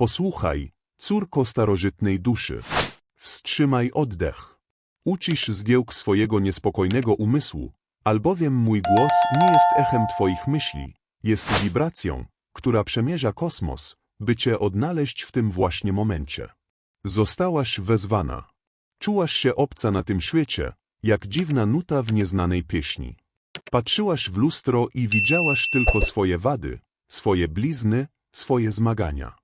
Posłuchaj, córko starożytnej duszy. Wstrzymaj oddech. Ucisz zgiełk swojego niespokojnego umysłu, albowiem mój głos nie jest echem twoich myśli, jest wibracją, która przemierza kosmos, by cię odnaleźć w tym właśnie momencie. Zostałaś wezwana. Czułaś się obca na tym świecie, jak dziwna nuta w nieznanej pieśni. Patrzyłaś w lustro i widziałaś tylko swoje wady, swoje blizny, swoje zmagania.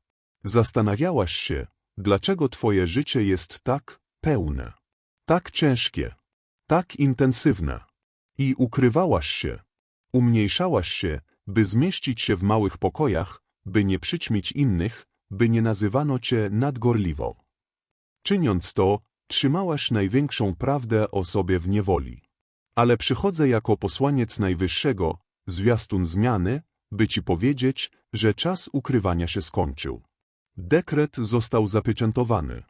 Zastanawiałaś się, dlaczego twoje życie jest tak pełne, tak ciężkie, tak intensywne. I ukrywałaś się, umniejszałaś się, by zmieścić się w małych pokojach, by nie przyćmić innych, by nie nazywano cię nadgorliwą. Czyniąc to, trzymałaś największą prawdę o sobie w niewoli. Ale przychodzę jako posłaniec Najwyższego, zwiastun zmiany, by ci powiedzieć, że czas ukrywania się skończył. Dekret został zapieczętowany.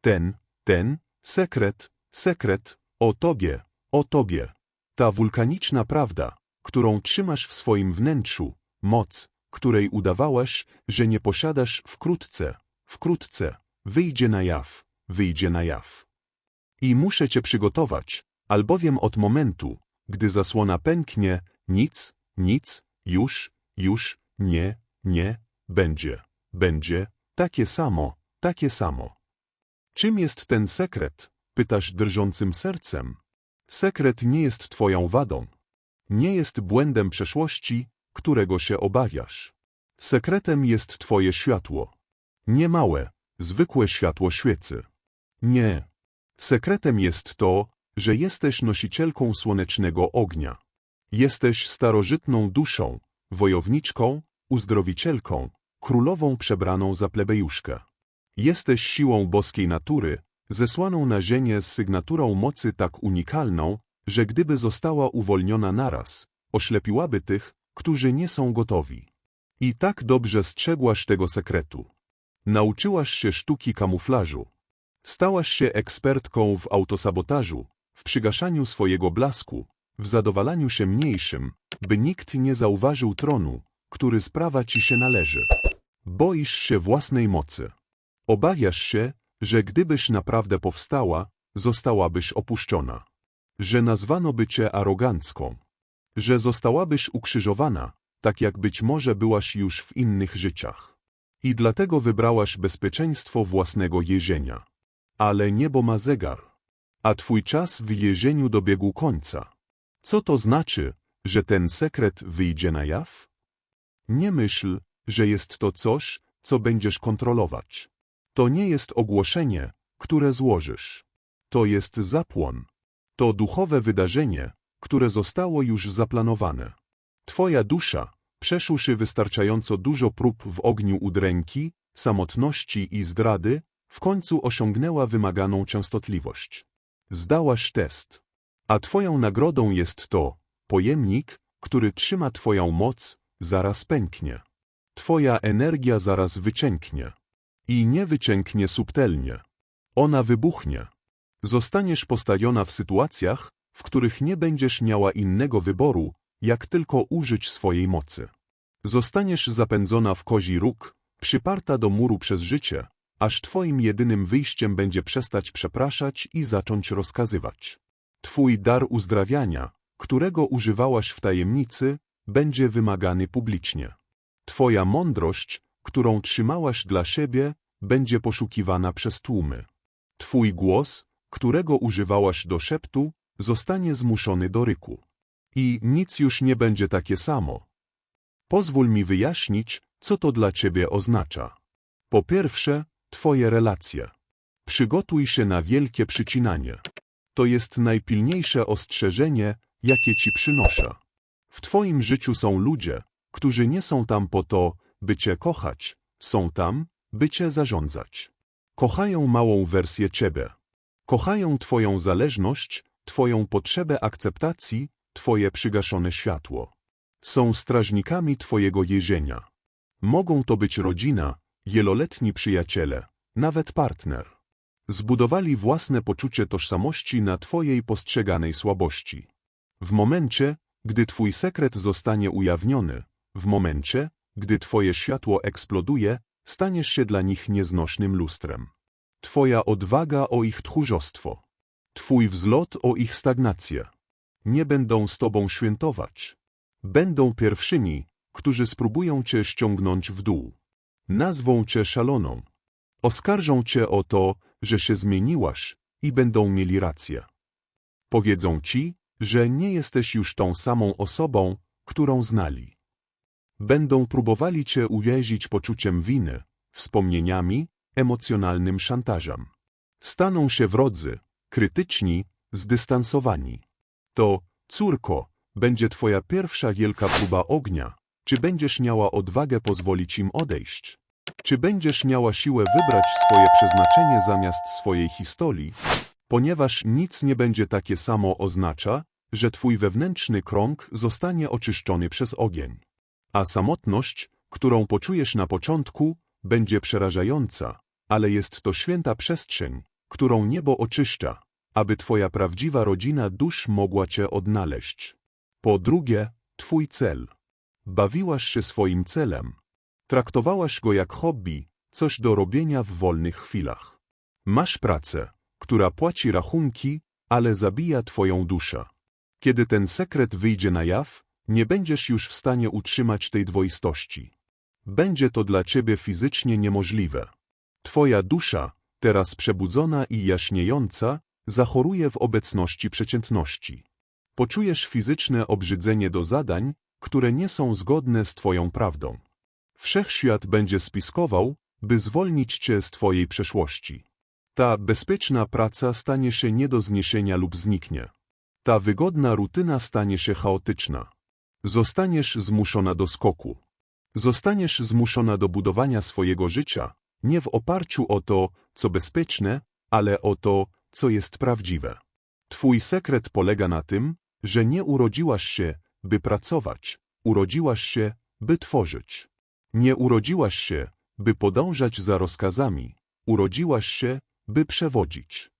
Ten, ten, sekret, sekret, o tobie, o tobie. Ta wulkaniczna prawda, którą trzymasz w swoim wnętrzu, moc, której udawałaś, że nie posiadasz wkrótce, wkrótce, wyjdzie na jaw, wyjdzie na jaw. I muszę cię przygotować, albowiem od momentu, gdy zasłona pęknie, nic, nic, już, już, nie, nie, będzie, będzie, takie samo, takie samo. Czym jest ten sekret? Pytasz drżącym sercem. Sekret nie jest twoją wadą. Nie jest błędem przeszłości, którego się obawiasz. Sekretem jest twoje światło. Nie małe, zwykłe światło świecy. Nie. Sekretem jest to, że jesteś nosicielką słonecznego ognia. Jesteś starożytną duszą, wojowniczką, uzdrowicielką, królową przebraną za plebejuszkę. Jesteś siłą boskiej natury, zesłaną na ziemię z sygnaturą mocy tak unikalną, że gdyby została uwolniona naraz, oślepiłaby tych, którzy nie są gotowi. I tak dobrze strzegłaś tego sekretu. Nauczyłaś się sztuki kamuflażu. Stałaś się ekspertką w autosabotażu, w przygaszaniu swojego blasku, w zadowalaniu się mniejszym, by nikt nie zauważył tronu, który sprawa ci się należy. Boisz się własnej mocy. Obawiasz się, że gdybyś naprawdę powstała, zostałabyś opuszczona. Że nazwano by cię arogancką. Że zostałabyś ukrzyżowana, tak jak być może byłaś już w innych życiach. I dlatego wybrałaś bezpieczeństwo własnego jezienia. Ale niebo ma zegar. A twój czas w więzieniu dobiegł końca. Co to znaczy, że ten sekret wyjdzie na jaw? Nie myśl, że jest to coś, co będziesz kontrolować. To nie jest ogłoszenie, które złożysz. To jest zapłon. To duchowe wydarzenie, które zostało już zaplanowane. Twoja dusza, przeszłszy wystarczająco dużo prób w ogniu udręki, samotności i zdrady, w końcu osiągnęła wymaganą częstotliwość. Zdałaś test. A twoją nagrodą jest to, pojemnik, który trzyma twoją moc, zaraz pęknie. Twoja energia zaraz wycięknie. I nie wycięknie subtelnie. Ona wybuchnie. Zostaniesz postawiona w sytuacjach, w których nie będziesz miała innego wyboru, jak tylko użyć swojej mocy. Zostaniesz zapędzona w kozi róg, przyparta do muru przez życie, aż twoim jedynym wyjściem będzie przestać przepraszać i zacząć rozkazywać. Twój dar uzdrawiania, którego używałaś w tajemnicy, będzie wymagany publicznie. Twoja mądrość, którą trzymałaś dla siebie, będzie poszukiwana przez tłumy. Twój głos, którego używałaś do szeptu, zostanie zmuszony do ryku. I nic już nie będzie takie samo. Pozwól mi wyjaśnić, co to dla ciebie oznacza. Po pierwsze, twoje relacje. Przygotuj się na wielkie przycinanie. To jest najpilniejsze ostrzeżenie, jakie ci przynoszę. W twoim życiu są ludzie, którzy nie są tam po to, by cię kochać, są tam, by cię zarządzać. Kochają małą wersję ciebie. Kochają twoją zależność, twoją potrzebę akceptacji, twoje przygaszone światło. Są strażnikami twojego jezienia. Mogą to być rodzina, wieloletni przyjaciele, nawet partner. Zbudowali własne poczucie tożsamości na twojej postrzeganej słabości. W momencie, gdy twój sekret zostanie ujawniony, w momencie, gdy twoje światło eksploduje, staniesz się dla nich nieznośnym lustrem. Twoja odwaga o ich tchórzostwo. Twój wzlot o ich stagnację. Nie będą z tobą świętować. Będą pierwszymi, którzy spróbują cię ściągnąć w dół. Nazwą cię szaloną. Oskarżą cię o to, że się zmieniłaś i będą mieli rację. Powiedzą ci, że nie jesteś już tą samą osobą, którą znali. Będą próbowali cię uwięzić poczuciem winy, wspomnieniami, emocjonalnym szantażem. Staną się wrodzy, krytyczni, zdystansowani. To, córko, będzie twoja pierwsza wielka próba ognia. Czy będziesz miała odwagę pozwolić im odejść? Czy będziesz miała siłę wybrać swoje przeznaczenie zamiast swojej historii? Ponieważ nic nie będzie takie samo oznacza, że twój wewnętrzny krąg zostanie oczyszczony przez ogień. A samotność, którą poczujesz na początku, będzie przerażająca, ale jest to święta przestrzeń, którą niebo oczyszcza, aby twoja prawdziwa rodzina dusz mogła cię odnaleźć. Po drugie, twój cel. Bawiłaś się swoim celem. Traktowałaś go jak hobby, coś do robienia w wolnych chwilach. Masz pracę, która płaci rachunki, ale zabija twoją duszę. Kiedy ten sekret wyjdzie na jaw, nie będziesz już w stanie utrzymać tej dwoistości. Będzie to dla ciebie fizycznie niemożliwe. Twoja dusza, teraz przebudzona i jaśniejąca, zachoruje w obecności przeciętności. Poczujesz fizyczne obrzydzenie do zadań, które nie są zgodne z Twoją prawdą. Wszechświat będzie spiskował, by zwolnić Cię z Twojej przeszłości. Ta bezpieczna praca stanie się nie do zniesienia lub zniknie. Ta wygodna rutyna stanie się chaotyczna. Zostaniesz zmuszona do skoku. Zostaniesz zmuszona do budowania swojego życia, nie w oparciu o to, co bezpieczne, ale o to, co jest prawdziwe. Twój sekret polega na tym, że nie urodziłaś się, by pracować, urodziłaś się, by tworzyć. Nie urodziłaś się, by podążać za rozkazami, urodziłaś się, by przewodzić.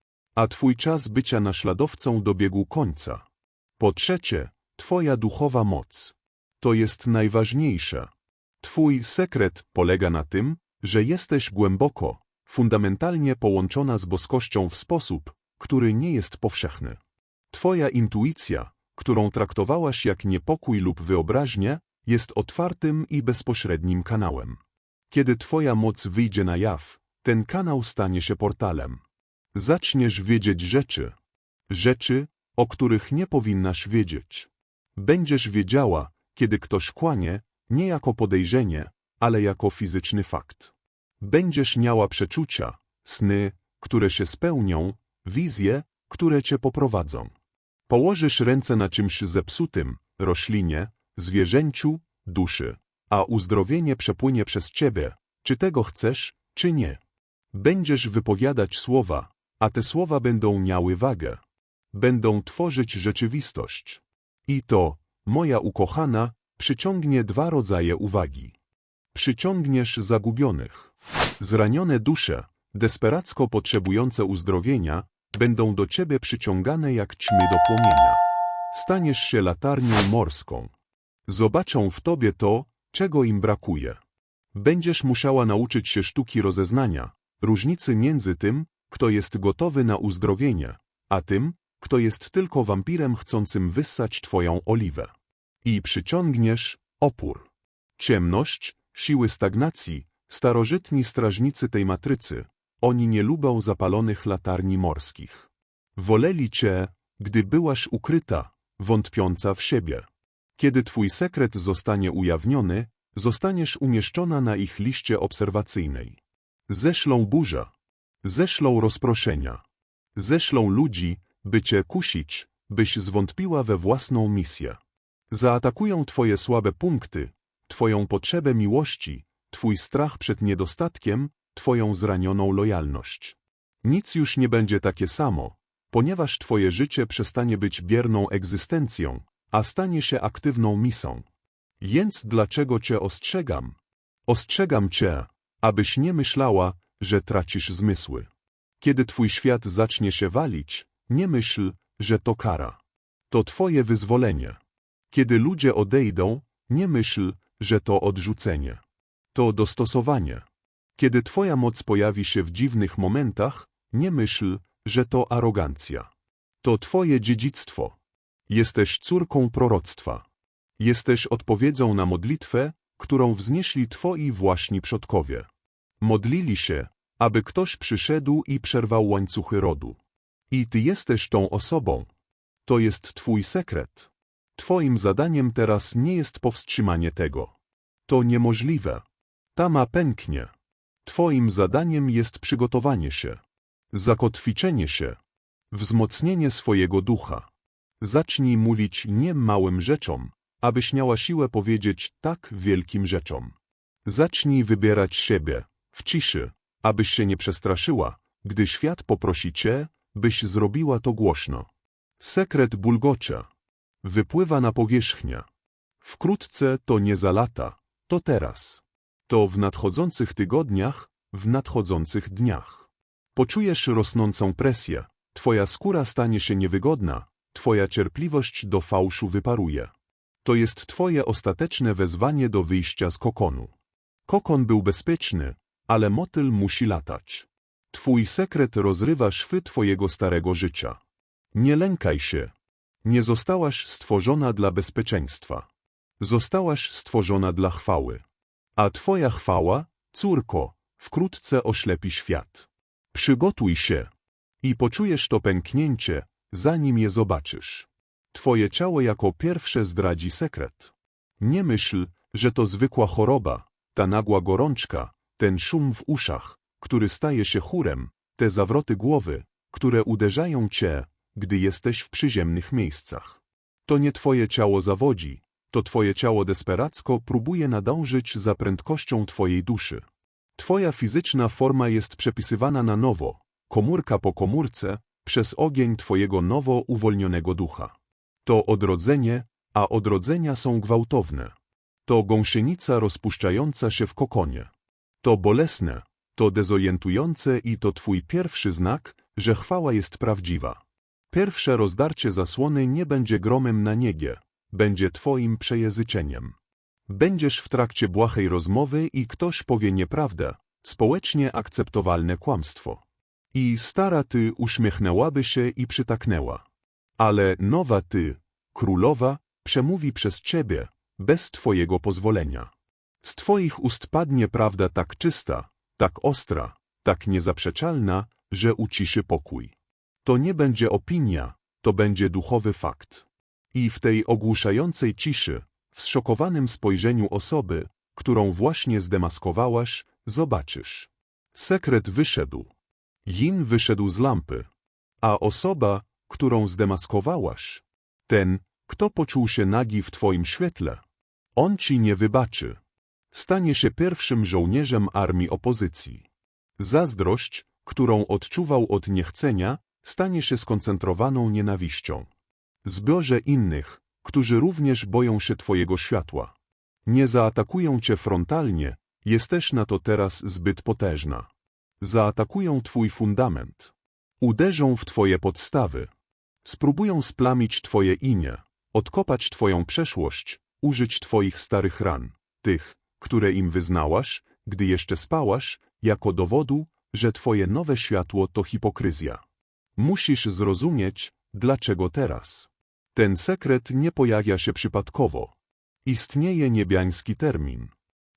A twój czas bycia naśladowcą dobiegł końca. Po trzecie, twoja duchowa moc. To jest najważniejsze. Twój sekret polega na tym, że jesteś głęboko, fundamentalnie połączona z boskością w sposób, który nie jest powszechny. Twoja intuicja, którą traktowałaś jak niepokój lub wyobraźnię, jest otwartym i bezpośrednim kanałem. Kiedy Twoja moc wyjdzie na jaw, ten kanał stanie się portalem. Zaczniesz wiedzieć rzeczy, rzeczy, o których nie powinnaś wiedzieć. Będziesz wiedziała, kiedy ktoś kłanie, nie jako podejrzenie, ale jako fizyczny fakt. Będziesz miała przeczucia, sny, które się spełnią, wizje, które cię poprowadzą. Położysz ręce na czymś zepsutym, roślinie, zwierzęciu, duszy, a uzdrowienie przepłynie przez ciebie, czy tego chcesz, czy nie. Będziesz wypowiadać słowa, a te słowa będą miały wagę. Będą tworzyć rzeczywistość. I to, moja ukochana, przyciągnie dwa rodzaje uwagi. Przyciągniesz zagubionych. Zranione dusze, desperacko potrzebujące uzdrowienia, będą do ciebie przyciągane jak ćmy do płomienia. Staniesz się latarnią morską. Zobaczą w tobie to, czego im brakuje. Będziesz musiała nauczyć się sztuki rozeznania, różnicy między tym, kto jest gotowy na uzdrowienie, a tym, kto jest tylko wampirem chcącym wyssać twoją oliwę. I przyciągniesz opór. Ciemność, siły stagnacji, starożytni strażnicy tej matrycy, oni nie lubią zapalonych latarni morskich. Woleli cię, gdy byłaś ukryta, wątpiąca w siebie. Kiedy twój sekret zostanie ujawniony, zostaniesz umieszczona na ich liście obserwacyjnej. Zeszlą burza. Zeszlą rozproszenia. Zeszlą ludzi, by cię kusić, byś zwątpiła we własną misję. Zaatakują twoje słabe punkty, twoją potrzebę miłości, twój strach przed niedostatkiem, twoją zranioną lojalność. Nic już nie będzie takie samo, ponieważ twoje życie przestanie być bierną egzystencją, a stanie się aktywną misą. Więc dlaczego cię ostrzegam? Ostrzegam cię, abyś nie myślała, że tracisz zmysły. Kiedy twój świat zacznie się walić, nie myśl, że to kara. To twoje wyzwolenie. Kiedy ludzie odejdą, nie myśl, że to odrzucenie. To dostosowanie. Kiedy twoja moc pojawi się w dziwnych momentach, nie myśl, że to arogancja. To twoje dziedzictwo. Jesteś córką proroctwa. Jesteś odpowiedzią na modlitwę, którą wznieśli twoi właśnie przodkowie. Modlili się, aby ktoś przyszedł i przerwał łańcuchy rodu. I ty jesteś tą osobą. To jest twój sekret. Twoim zadaniem teraz nie jest powstrzymanie tego. To niemożliwe. Tama pęknie. Twoim zadaniem jest przygotowanie się, zakotwiczenie się, wzmocnienie swojego ducha. Zacznij mówić nie małym rzeczom, abyś miała siłę powiedzieć tak wielkim rzeczom. Zacznij wybierać siebie, w ciszy, abyś się nie przestraszyła, gdy świat poprosi cię, byś zrobiła to głośno. Sekret bulgocze. Wypływa na powierzchnię. Wkrótce to nie za lata, to teraz. To w nadchodzących tygodniach, w nadchodzących dniach. Poczujesz rosnącą presję, twoja skóra stanie się niewygodna, twoja cierpliwość do fałszu wyparuje. To jest twoje ostateczne wezwanie do wyjścia z kokonu. Kokon był bezpieczny, ale motyl musi latać. Twój sekret rozrywa szwy twojego starego życia. Nie lękaj się. Nie zostałaś stworzona dla bezpieczeństwa. Zostałaś stworzona dla chwały. A twoja chwała, córko, wkrótce oślepi świat. Przygotuj się i poczujesz to pęknięcie, zanim je zobaczysz. Twoje ciało jako pierwsze zdradzi sekret. Nie myśl, że to zwykła choroba, ta nagła gorączka, ten szum w uszach, który staje się chórem, te zawroty głowy, które uderzają cię, gdy jesteś w przyziemnych miejscach. To nie twoje ciało zawodzi, to twoje ciało desperacko próbuje nadążyć za prędkością twojej duszy. Twoja fizyczna forma jest przepisywana na nowo, komórka po komórce, przez ogień twojego nowo uwolnionego ducha. To odrodzenie, a odrodzenia są gwałtowne. To gąsienica rozpuszczająca się w kokonie. To bolesne, to dezorientujące i to twój pierwszy znak, że chwała jest prawdziwa. Pierwsze rozdarcie zasłony nie będzie gromem na niegie, będzie twoim przejęzyczeniem. Będziesz w trakcie błahej rozmowy i ktoś powie nieprawdę, społecznie akceptowalne kłamstwo. I stara ty uśmiechnęłaby się i przytaknęła. Ale nowa ty, królowa, przemówi przez ciebie, bez twojego pozwolenia. Z twoich ust padnie prawda tak czysta, tak ostra, tak niezaprzeczalna, że uciszy pokój. To nie będzie opinia, to będzie duchowy fakt. I w tej ogłuszającej ciszy, w zszokowanym spojrzeniu osoby, którą właśnie zdemaskowałaś, zobaczysz. Sekret wyszedł. Yin wyszedł z lampy. A osoba, którą zdemaskowałaś, ten, kto poczuł się nagi w twoim świetle, on ci nie wybaczy. Stanie się pierwszym żołnierzem armii opozycji. Zazdrość, którą odczuwał od niechcenia, stanie się skoncentrowaną nienawiścią. Zbiorze innych, którzy również boją się Twojego światła. Nie zaatakują Cię frontalnie, jesteś na to teraz zbyt potężna. Zaatakują Twój fundament. Uderzą w Twoje podstawy. Spróbują splamić Twoje imię, odkopać Twoją przeszłość, użyć Twoich starych ran, tych, które im wyznałaś, gdy jeszcze spałaś, jako dowodu, że Twoje nowe światło to hipokryzja. Musisz zrozumieć, dlaczego teraz. Ten sekret nie pojawia się przypadkowo. Istnieje niebiański termin.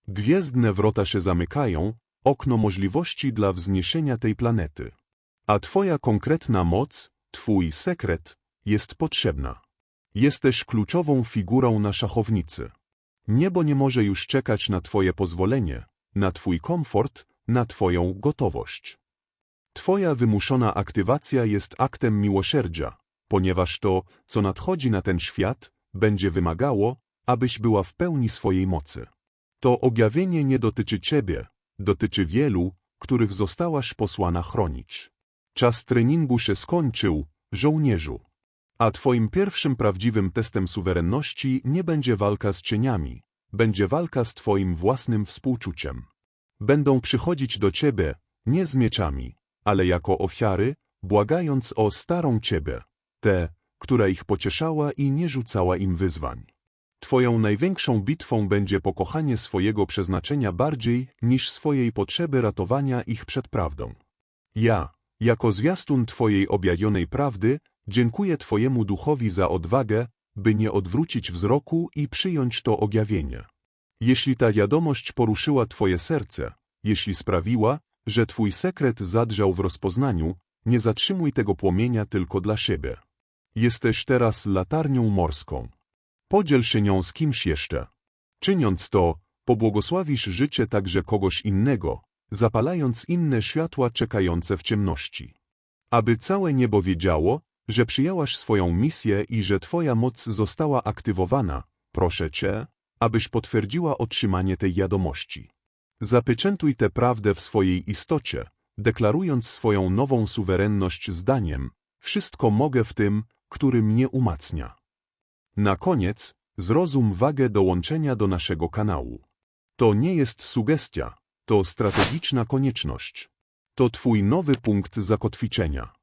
Gwiezdne wrota się zamykają, okno możliwości dla wzniesienia tej planety. A Twoja konkretna moc, Twój sekret, jest potrzebna. Jesteś kluczową figurą na szachownicy. Niebo nie może już czekać na Twoje pozwolenie, na Twój komfort, na Twoją gotowość. Twoja wymuszona aktywacja jest aktem miłosierdzia, ponieważ to, co nadchodzi na ten świat, będzie wymagało, abyś była w pełni swojej mocy. To objawienie nie dotyczy Ciebie, dotyczy wielu, których zostałaś posłana chronić. Czas treningu się skończył, żołnierzu. A Twoim pierwszym prawdziwym testem suwerenności nie będzie walka z cieniami, będzie walka z Twoim własnym współczuciem. Będą przychodzić do Ciebie, nie z mieczami, ale jako ofiary, błagając o starą Ciebie, tę, która ich pocieszała i nie rzucała im wyzwań. Twoją największą bitwą będzie pokochanie swojego przeznaczenia bardziej niż swojej potrzeby ratowania ich przed prawdą. Ja, jako zwiastun Twojej objawionej prawdy, dziękuję Twojemu duchowi za odwagę, by nie odwrócić wzroku i przyjąć to objawienie. Jeśli ta wiadomość poruszyła Twoje serce, jeśli sprawiła, że Twój sekret zadrżał w rozpoznaniu, nie zatrzymuj tego płomienia tylko dla siebie. Jesteś teraz latarnią morską. Podziel się nią z kimś jeszcze. Czyniąc to, pobłogosławisz życie także kogoś innego, zapalając inne światła czekające w ciemności. Aby całe niebo wiedziało, że przyjęłaś swoją misję i że Twoja moc została aktywowana, proszę Cię, abyś potwierdziła otrzymanie tej wiadomości. Zapieczętuj tę prawdę w swojej istocie, deklarując swoją nową suwerenność zdaniem, wszystko mogę w tym, który mnie umacnia. Na koniec, zrozum wagę dołączenia do naszego kanału. To nie jest sugestia, to strategiczna konieczność. To Twój nowy punkt zakotwiczenia.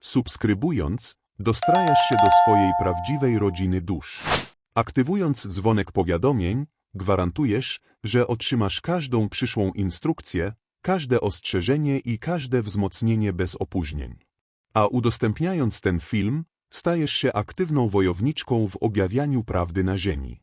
Subskrybując, dostrajasz się do swojej prawdziwej rodziny dusz. Aktywując dzwonek powiadomień, gwarantujesz, że otrzymasz każdą przyszłą instrukcję, każde ostrzeżenie i każde wzmocnienie bez opóźnień. A udostępniając ten film, stajesz się aktywną wojowniczką w objawianiu prawdy na ziemi.